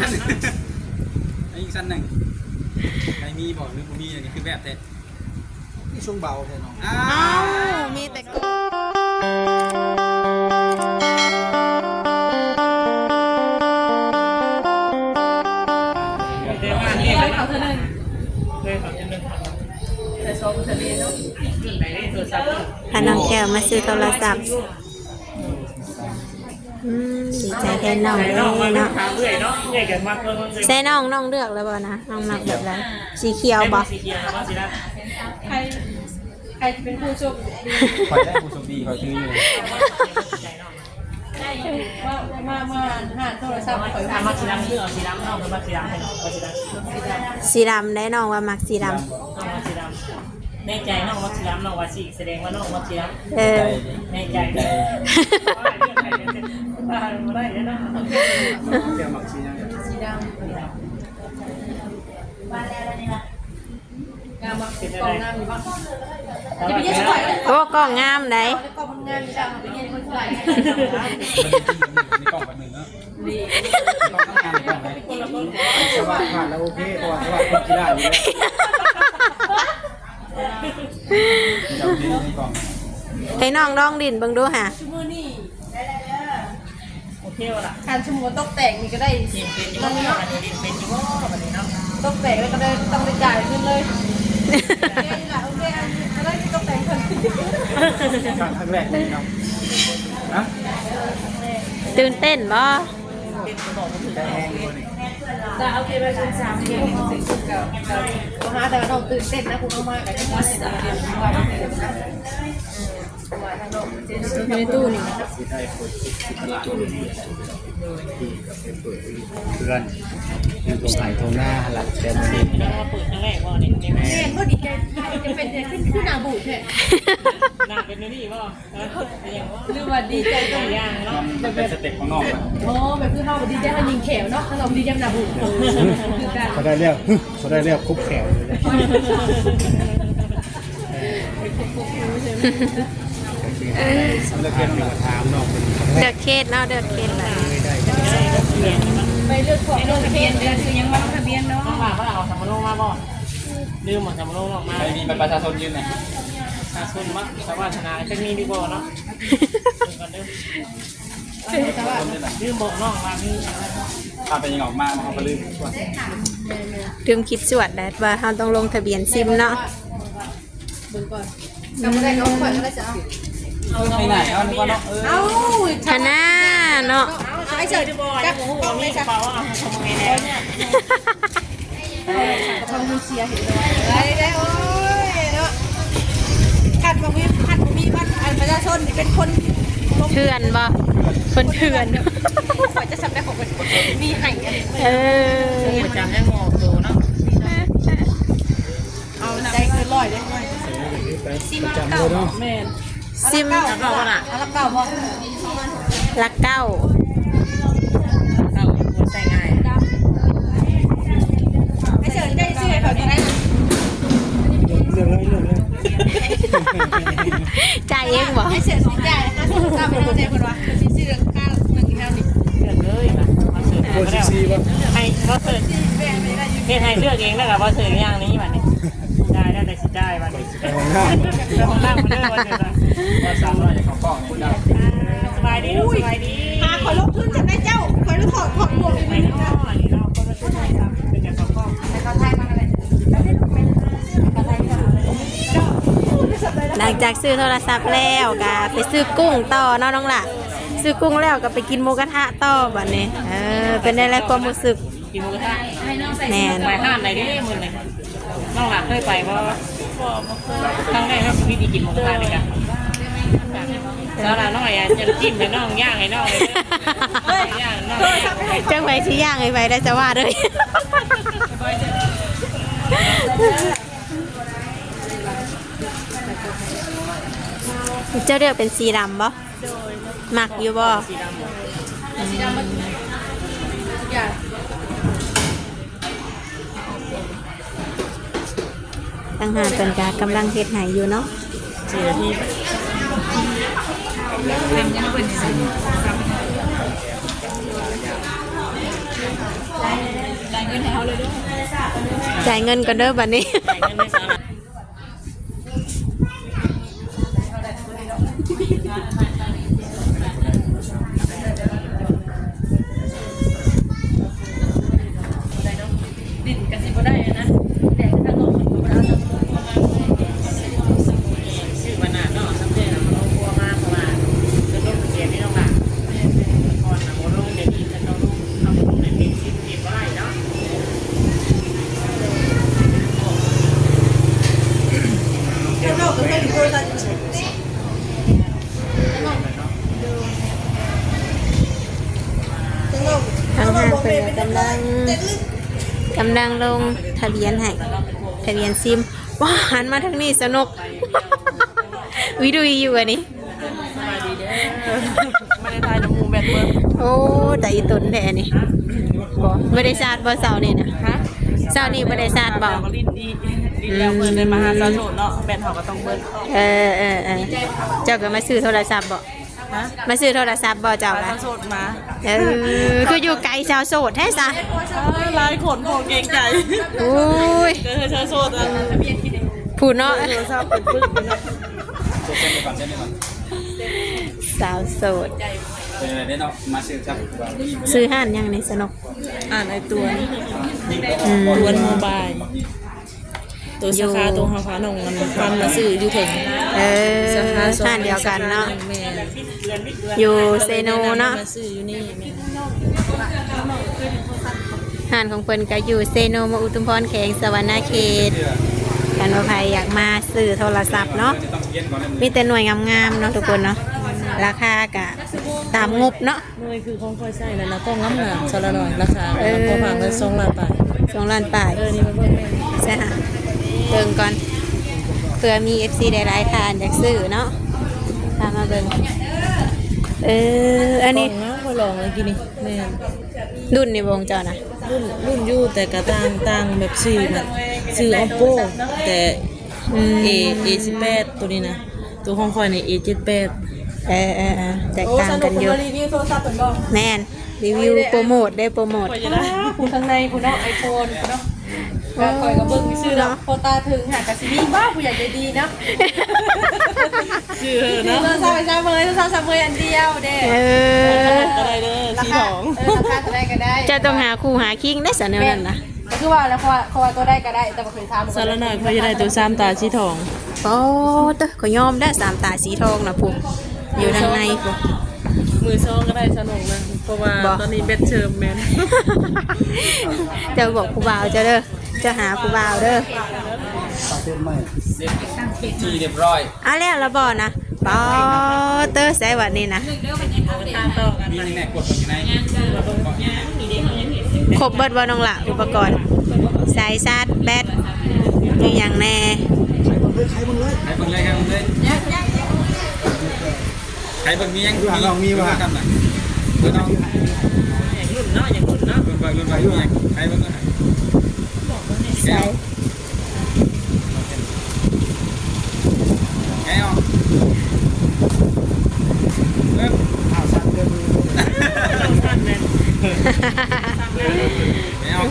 สั้นอันอีกสั้นหนึ่งใครมีบอกหรือบ่มีอันนี้คือแบบแต่นี่ช่วงเบาแท้น้องอ้าอ้าววมีแต่กบเดี๋ยวมานี่เลยเขาเท่านั้นเลยเขาจะนึงแต่สองทะเลเนาะไหนได้โทรศัพท์ พาน้องแก้วมาซื้อโทรศัพท์ อืมดีใจแทนน้องไหนเลน้องมายลูกเนาะค้าเรื่อยเนาะเรื่อยกันมากเพิ่มเลยใส่น้องน้องเลือกแล้วบ่นะน้องมักแบบไรสีเขียวบ่ สีเขียวว่าสีดใครใครเป็นผู้โชคดีคอยได้ผู้โชคดีคอยซื้ออยู่ได้อยู่ว่ามามาหาโทรศัพท์ข่อยำว่าทำมาสีดำเลือกสีดำน้องเป็นมาสีดำให้น้องสีดำสีดำได้น้องว่ามักสีดน้องมาสีดำ แน่ใจน้องว่าสีดำน้องว่าสีแสดงว่าน้องว่าสีดำเออำแน่ใจได้ไม่ได้เลยนะเดี๋ยวหมักชียังสีดำงามมากกองงามอยู่บ้างอย่าไปเยี่ยมข่อยเลยโอ้กล้องงามได้แล้วก็มันงามอยู่แล้วไปเยี่ยมคนข่อยในกล่องแบบหนึ่งเนาะนี่กล่องต้องการในกล่องไหนสวัสดีผ่านแล้วโอเคเพราะว่าสวัสดีคนกีฬาอยู่แล้ว จะเอาที่ในกล่องให้น้องลองดินเบิ่งดูหะชั่วโมงนี่โอเคละการชั่วโมงตกแต่งนี่ก็ได้ทีมเป็นยี่ห้อนี้เป็นยี่ห้อแบบนี้เนาะตกแต่งแล้วก็ได้ต้องไปจ่ายขึ้นเลยโอเคนี่แหละโอเคอันนี้ก็ได้ตกแต่งคนครั้งแรกเลยครับนะตื่นเต้นบ่ ได้แห้งด้วยนี่จะเอาไปไปเป็นสามเดือนถึงสุดเก่าเขาหาแต่ว่าเราตื่นเต้นนะคุณมากๆกับที่ว่าสามเดือนว่าตื่นเต้นว่า ทางโลกในตู้นี่สีไทยเปิดตลาดเพื่อนยังตรงไหนตรงหน้าหลักเต็มที่แล้วมาเปิดครั้งแรกว่านี่นี่แม่แม่ก็ดีใจจะเป็นขึ้นขึ้นหนาบูดแท้หน้าเป็นนี่ป่ะแล้วอย่างว่าหรือว่าดีใจตรงอย่างเนาะมันเป็นสเต็ปของน้องอะโอ้แบบคือเขาดีใจเขายิงแขวเนาะถ้าเราดีใจหนาบูดคือกันเขาได้เรียกเขาได้เรียกคุบแขวเลยนะเลือกเกณฑ์น้องถามน้องเป็นเดือกเคสเนาะเดือกเคสเลย ไปเลือกของเลงทะเบียนเดือนคือยังว่าลงทะเบียนเนาะต้องมาว่าเอาสามโนมาบ่ลืมหมดสามโนออกมาใครมีบัตรประชาชนยืนไหนอาซุนมั้งชาวบ้านชนะจะมีดีบ่เนาะลืมบอกน้องมามีถ้าเป็นยังออกมาเขาก็ลืมลืมคิดสวดได้ว่าเราต้องลงทะเบียนซิมเนาะก่อนจำไม่ได้น้องข่อยก็ได้จะเอาไปไหนเอานึกว่าน้องเออเอาคณะเนาะ ไอ้เฉยดีบ่จักโอ้โหมีกระเป๋าเอาทำไงแล้วเนี่ยทำมือเสียเห็นเลยได้ได้โอ้ยเนาะขัดบ่มีขัดบ่มีบัตรประชาชนเป็นคนเถื่อนบ่คนเถื่อนข่อยจะจำได้ของเป็นมีให้เออประจำยังงอตัวเนาะเอาใจเกินร้อยเลยจำเลยเนาะแม่ซิมเก้าเก้าอะแล้วเก้าบ่ลักเก้าเรา ไปเอาใจคนว่าสิซื้อค่าหนึ่งแถวนี่เลือกเลยนะมาเสิร์ฟโคตรซีป่ะให้เขาเสิร์ฟแม่ไม่ได้อยู่เฮ็ดให้เลือกเองแล้วกับว่าเสิร์ฟอย่างนี้บัดนี้ได้ได้แต่สิได้บัดนี้ไปของหน้าไปของนั่งมาเด้อวันนี้ว่าสามร้อยของกล่องนี่ได้สบายดีลูกสบายดีหาขอลงทุนจะได้เจ้าขอรู้ขอขอรวมอีกไปนิดนึ หลังจากซื้อโทรศัพท์แล้วก็ไปซื้อกุ้งต่อเนาะน้องล่ะ ซื้อกุ้งแล้วก็ไปกินหมูกระทะต่อบัดนี้เออเป็นได้แล้วความรู้สึกกินหมูกระทะแน่นไปห้านไหนดิมื้อนี้น้องหลักเคยไปบ่ครั้งแรกครับวิธีกินหมูกระทะด้วยกันแล้วล่ะน้องอะจะจิ้มให้น้องย่างให้น้องเลยย่างน้องจังไว้ที่ย่างไอ้ไว้ได้จะว่าเลย เจ้าเลือกเป็นสีดำบ่หมักอยู่บ่สีดำสีดำมันทุกอย่างตั้งหากเป็นกากำลังเฮ็ดใหายอยู่เนาะสี่นาทีทำยังเป็นสีเเงินให้เขาเลยด้วยจ่ายเงินกันเด้อบัดนี้จ่ายเงินไม่สาระ ดินกันสิบ่ได้นะแต่ถ้าลงมันก็บ่ได้ ชื่อวันน่ะเนาะสำเร็จแล้วเรากลัวมากเพราะว่าจะต้องเสียนี่ต้องหลักก่อนนะโมลงเดี๋ยวนี้จะต้องเอาลงในเพจสิบเก็บไว้เนาะ ทางห้างเพิ่นก็กำลังกำลังลงทะเบียนให้ทะเบียนซิมว้าหันมาทางนี้สนุก วิดูอยู่อันนี้ไม่ได้ทายน้ำมูแบตเบิร์โอ้แต่อีตุนแท้นี่บ่ไม่ได้ชาดบ่เสาร์นี่นะฮะเสาร์นี่บ่ได้ชาดบ่ ก็ลิ้นดีลิ้นแล้วเบิร์เลยมาหาซาโซเนาะแบตเขาก็ต้องเบิร์เออเออเออเจ้าก็มาซื้อโทรศัพท์บ่ฮะมาซื้อโทรศัพท์บ่เจ้าซาล่ะโซมาเออคืออยู่ไกลชาวโสดแท้ซะลายขนโผเกรงใจโอ้ยเจอซาโซอะผู้เนาะโทรศัพท์เป็นปึ๊กเป็นโซเชียลไปก่อนเช่นเดียวกันสาวโสด เป็นอะไรได้เนาะมาซื้อครับว่ามีบ่ซื้อห้านยังในสนุกอ่านไอตัวอืมตัวโมบาย ตัวสาขาตัวฮาฟ้าหนองมันฟันมาซื้ออยู่ถึงเออสาขาสองห้านเดียวกันเนาะแม่อยู่เซโนเนาะมาซื้ออยู่นี่แม่ห้านของเพิ่นก็อยู่เซโนมาอุทุมพรแขวงสวรรณเขตเชื่อกันว่าใครอยากมาซื้อโทรศัพท์เนาะจะต้องเรียนก่อนเลยมีแต่หน่วยงามๆเนาะทุกคนเนาะราคากะตามงบเนาะหน่วยคือของคอยใส่แล้วนะต้องงำงามสละหน่อยราคาเออพอฟังกันสองล้านบาทสองล้านป่ายเออนี่มันเพิ่มแม่ใช่ค่ะ เบิ่งก่อนเผื่อมี FC หลายๆทานอยากซื้อเนาะตามมาเบิ่งเอออันนี้ลองนะคอยลองเลยกินนี่แม่รุ่นในวงจอนะรุ่นรุ่นอยู่แต่กระต่างต่างแบบซื้อมันซื้อ oppo แต่อืม A A 1 8 ตัวนี้นะ ตัวของคอยใน A 7 8 เออเออเออแตกต่างกันอยู่รีวิวโทรศัพท์เป็นบ่แม่นรีวิวโปรโมทได้โปรโมทผู้ข้างในผู้เนาะไอโฟนผู้เนาะ ก็คอยกับเบิ่งซื้อเนาะโคตาถึงหากะสิมีบ้าผู้ใหญ่ใจดีเนาะชื่อเอเนาะอซาไปซาเมยซาซาเมยอันเดียวเด้เอออะไรเด้อสีทองเออราคาตัวได้ก็ได้เจะต้องหาคู่หาคิงได้สะเนอนั่นนะก็คือว่าแล้วเขาว่าเขาว่าตัวได้ก็ได้แต่บ่เคยทำสารหน่อยเขาจะได้ตัวซ้ำตาสีทองโอ้เตอก็ยอมได้สามตาสีทองนะปุ๊อยู่ทางในปุ๊มือซองก็ได้สนุกนะเพราะว่าบ่ตอนนี้เบ็ดเชิมแมนจะบอกผู้บ่าวจะเด้อ จะหาผู้บ่าวเด้อปากเต้นไหมเรียบที่เรียบร้อยเอาแล้วละบ่นะปอเตอร์ใส่วันนี้นะตามต่อกันมีแม่กดอยู่ในครบเบิดว่าน้องละอุปกรณ์สายชาร์จแบตมีอย่างแน่ใครมึงเลยใครมึงเลยใครเบิ่งเลยใครเบิ่งเลยใครเบิ่งมียังกันน่ะเบิ่งเอาอย่างรุ่นเนาะอย่างรุ่นเนาะเบิ่งเบิ่งเบิ่งเบิ่งมียังใครเบิ่งกันน่ะ ใส่แกเอาเริ่มข่าวสั้นเดินสั้นแมนแกเอา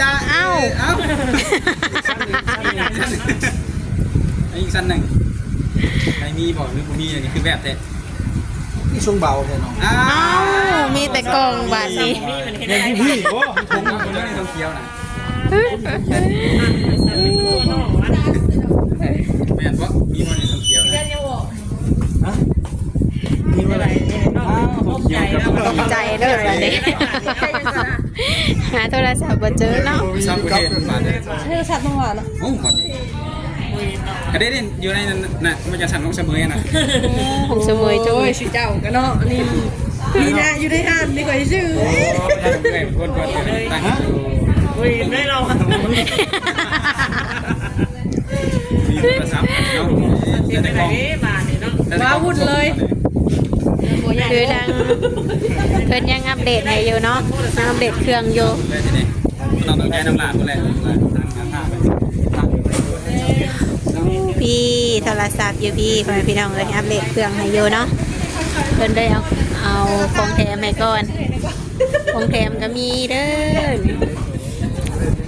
จ้าเอ้าเอ้าอีกสั้นหนึ่งใครมีบอกหรือบ่มีอย่างนี้คือแบบเตะนี่ช่วงเบาแค่น้องอ้าเอ้ามีแต่กล่องบาทนี้นี่มันเห็นเด็กได้พี่โอ้ผมเอาคนเรื่องในโตเกียวนะ แม่นบ่มีคนในโตเกียวนะฮะมีอะไรอ้าวตกใจแล้วตกใจเด้อแบบนี้หาโทรศัพท์บ่เจอเนาะชาวประเทศมาเลยเธอชัดจังหวะเนาะโอ้หมดกระเด็นอยู่ในนั้นน่ะมันจะสั่นของเสมอน่ะผมสมวยจ้โอ้ยยชื่อเจ้ากันเนาะนี่นี่นะอยู่ในห้างดีกว่าชื่อยเอ้ยตั้ง อุ้ยได้เรามีโทรศัพท์เนาะเสียแต่ไปในไหนกล้องมาเนี่ยเนาะมาวุ่นเลย คือทางเพิ่นยังอัปเดตให้อยู่เนาะยังอัปเดตเครื่องอยู่เลยทีนี้เราต้องแก้น้ำลายคนแรกทางทาไปทางพี่โทรศัพท์อยู่พี่พ่อแม่พี่น้องเลยอัปเดตเครื่องให้อยู่เนาะเพิ่นได้เอาเอาของแถมให้ก่อนของแถมก็มีเด้อ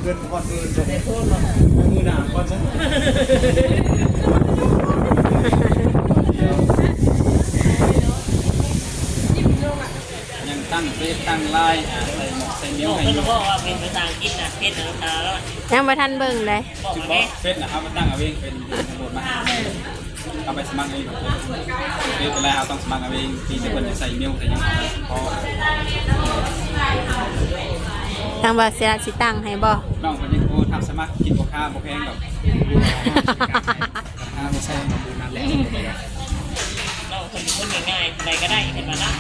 เกินก่อนเกินจะได้โทษบ่มือหนาก่อนซะยังตั้งเฟซตั้งไลน์อ่าใส่หมวกใส่นิ้วบอกให้เพิ่นอยู่บอกว่าเป็นภาษาอังกฤษนะเพชรน้ำตาแล้วยังบ่ทันเบิ่งเลยบอกชื่อมาบอแม่กเฟซนะครับมาตั้งเอาเองเป็นตำรวจมาเอาไปสมัครเองเฟซเป็นไรเอาต้องสมัครเอาเองที่จะคนจะใส่นิ้วใส่ยังพอ ทางบ่เสียสิตั้งให้บ่ น้องคนนี้กูทำสมัครกินบ่ค่าบ่แพงดอกค่าบ่ใช่ดูนั่นแหละเราคนเป็นคนง่ายๆใดก็ได้เห็นมานะ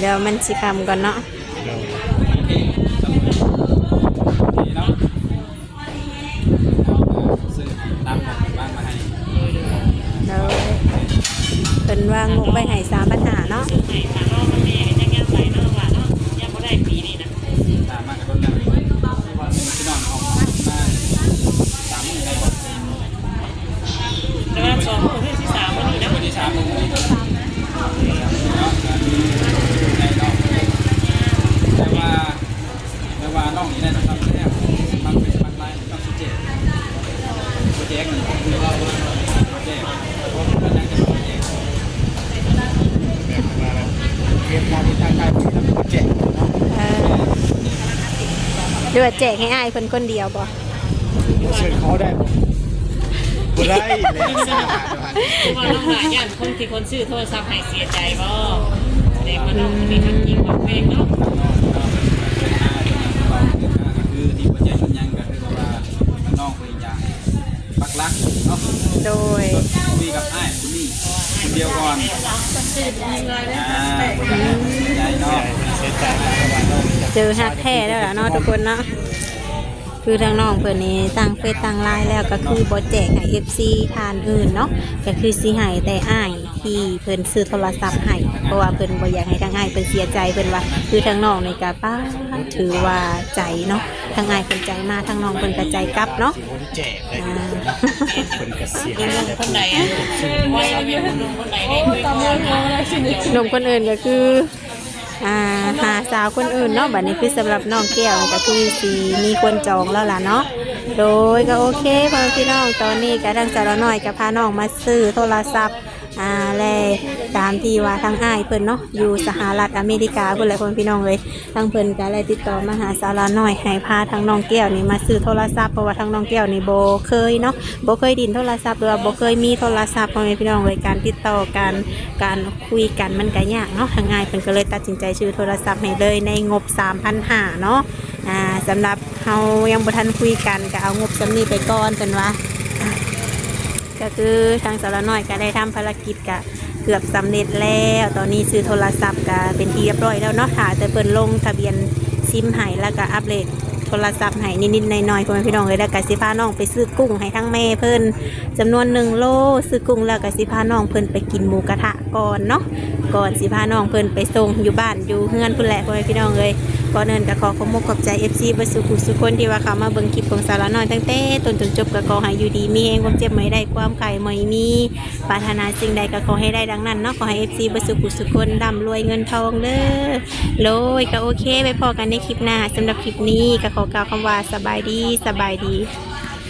เดี๋ยวมันสิคำก่อนเนาะโอเคจำเลยดีเนาะเอาซื้อตามของบ้านมาให้ เดี๋ยวเพิ่นว่างบไว้ให้3ปัญหาเนาะ ซึ่งให้ทางน้องมันมียังยังใส่น้องว่าเนาะยังบ่ได้ปีนี้นะ ตามมากระโดดกันพี่น้องออกมาสามหมื่นได้ก่อน แต่ว่าสองคนที่สามวันนี้นะ วันที่สามหมื่นเนาะเนาะได้เนาะ แต่ว่าแต่ว่าน้องนี่ได้ทำแค่ทำเป็นสมัครไลน์ต้องสุดเจ็ดโปรเจกต์หนึ่งโปรเจกต์โปรเจกต์เพราะมันยังจะโปรเจกต์เก็บมาที่ทางการที่ทำโปรเจกต์เนาะเออหรือว่าแจกให้อ้ายเพิ่นคนเดียวบ่เชิญเขาได้บ่บ่ได้เลยสาเพราะว่าน้องหลายย่านคนที่คนซื้อโทรศัพท์ให้เสียใจบ่ เด็กมันน้องมีทั้งจริงหวังเพลงเนาะคือมีปัจจัยมันยังก็คือว่าน้องเป็นอย่างปักลักเนาะโดยคุยกับไอ้คุณนี่คนเดียวก่อนอ่าใจเนาะเสียใจนะเจอฮักแท้แล้วล่ะเนาะทุกคนเนาะ คือทางน้องเพิ่นนี่ตั้งเฟซตั้งไลน์แล้วก็คือบ่แจกให้ FC ทานอื่นเนาะก็คือสิให้แต่อ้ายที่เพิ่นซื้อโทรศัพท์ให้เพราะว่าเพิ่นบ่อยากให้ทางอ้ายเพิ่นเสียใจเพิ่นว่า คือทางน้องนี่ก็ป้าถือว่าใจเนาะทางอ้ายเพิ่นใจมาทางน้องเพิ่นก็ใจกลับเนาะคนแจกเลยอ่าคนเกษียณเป็นลงคนใดอะไว้แล้วยังลงคนใดได้ด้วยก่อนหนุ่มคนอื่นก็คือ อ่าหาสาวคนอื่นเนาะบัดนี้คือสำหรับน้องแก้วก็คือสีมีคนจองแล้วล่ะเนาะโดยก็โอเคพ่อพี่น้องตอนนี้ก็ดังสารน้อยกับพาน้องมาซื้อโทรศัพท์ อ่าแลตามที่ว่าทางอ้ายเพิ่นเนาะอยู่สหรัฐอเมริกาเพิ่นหละพ่อแม่พี่น้องเลยทางเพิ่นก็เลยติดต่อมาหาสาวน้อยให้พาทางน้องแก้วนี่มาซื้อโทรศัพท์เพราะว่าทางน้องแก้วนี่โบเคยเนาะโบเคยดินโทรศัพท์หรือว่าบ่เคยมีโทรศัพท์พ่อแม่พี่น้องเลยการติดต่อกันการคุยกันมันก็ยากเนาะทางง่ายเพิ่นก็เลยตัดสินใจซื้อโทรศัพท์ให้เลยในงบ3,500เนาะอ่าสำหรับเฮายังบ่ทันคุยกันก็เอางบสำนี้ไปก่อนเพิ่นว่าอะ ก็คือทางสารน้อยก็ได้ทำภารกิจก็เกือบสำเร็จแล้ว ตอนนี้ซื้อโทรศัพท์ก็เป็นที่เรียบร้อยแล้วเนาะถ้าแต่เพิ่นลงทะเบียนซิมให้แล้วก็อัปเดตโทรศัพท์ให้นิดๆหน่อยๆพ่อแม่พี่น้องเลยแล้วก็สิพาน้องไปซื้อกุ้งให้ทั้งแม่เพิ่นจำนวนหนึ่งโลซื้อกุ้งแล้วก็สิพาน้องเพิ่นไปกินหมูกระทะก่อนเนาะก่อนสิพาน้องเพิ่นไปส่งอยู่บ้านอยู่เฮือนพุ่นแหละพ่อแม่พี่น้องเลย ก่อนเนินก็ขอขอมุกขอบใจ FC เบดสุขุสุคนที่ว่าเขามาเบิ่งคลิปของสารน้อยตั้งแต่ต้นจนจบก็ขอให้อยู่ดีมีแรงความเจ็บไม่ได้ความไข่ไม่มีปรารถนาสิ่งใดก็ขอให้ได้ดังนั้นเนาะขอให้ FC เบดสุขุสุคนร่ำรวยเงินทองเด้อโลยก็โอเคไปพอกันในคลิปหน้าสำหรับคลิปนี้ก็ขอกล่าวคำว่าสบายดีสบายดี